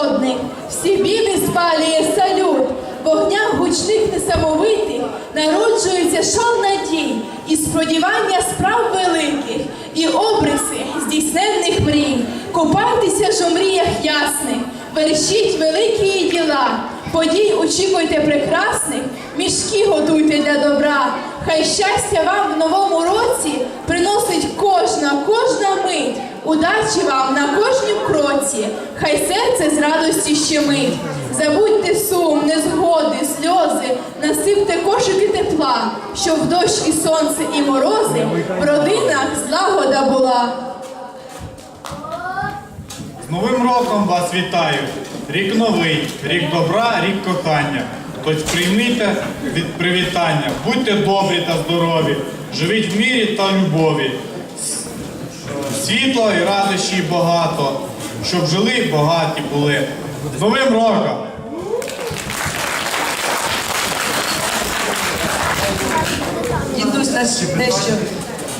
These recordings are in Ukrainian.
жодних, всі біди спалює салют, вогнях гучних несамовитих народжується шал надій і сподівання справ великих, і обриси здійсненних мрій. Купайтеся ж у мріях ясних, вершіть великі діла, подій очікуйте прекрасних, мішки готуйте для добра. Хай щастя вам в новому році приносить кожна. Удачі вам на кожнім кроці, хай серце з радості щемить. Забудьте сум, незгоди, сльози, насипте кошики тепла, щоб дощ і сонце, і морози в родинах злагода була. З Новим роком вас вітаю! Рік новий, рік добра, рік кохання. Тож прийміть від привітання, будьте добрі та здорові, живіть в мірі та любові. С- Світла і радощі багато, щоб жили багаті були. З Новим роком! Дідусь наш дещо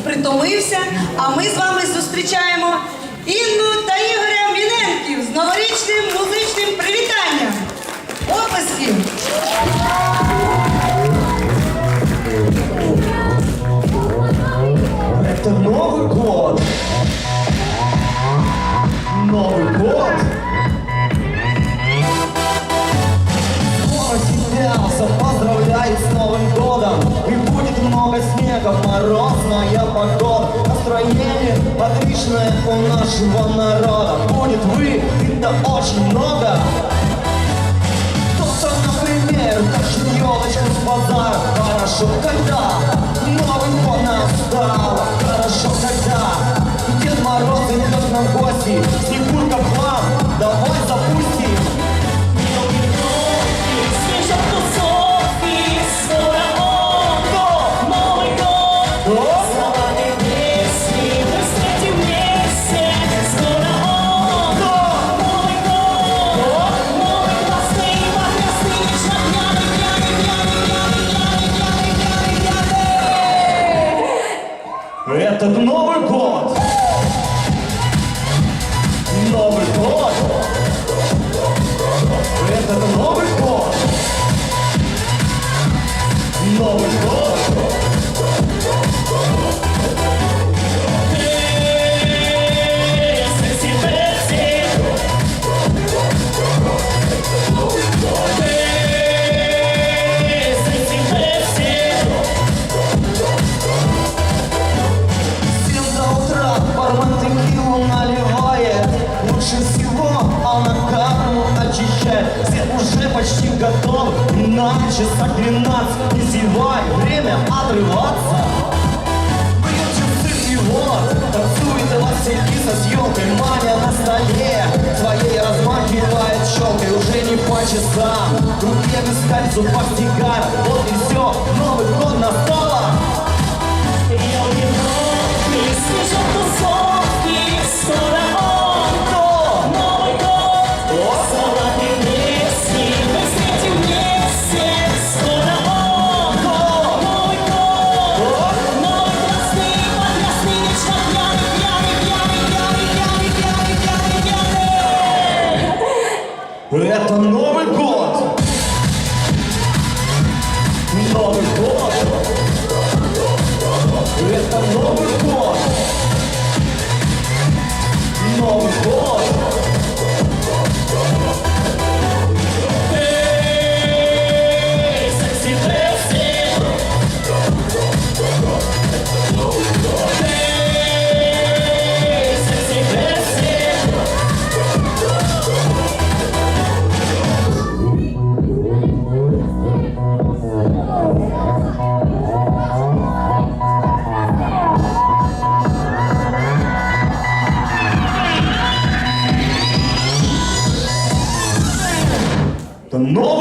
притомився, а ми з вами зустрічаємо Інну та Ігоря Міненків з новорічним музичним привітанням. Оплесків! Это Новый год. Снега, морозная погода. Настроение подвижное у нашего народа. Будет вы, это очень много. Кто-то, например, тащит елочку с базара Хорошо, когда Новый год настал Хорошо, когда Дед Мороз идет на гости Снегурка к вам, давай Этот Новый год! Всего она карму очищает Все уже почти готовы. На часах 12 Не зевай, время отрываться. Бьют часы и вот. Танцует Василиса с елкой Маня на столе. Своей размахивает щелкой. Уже не по часам. В зубах сигара Вот и все, Новый год настала Это Новый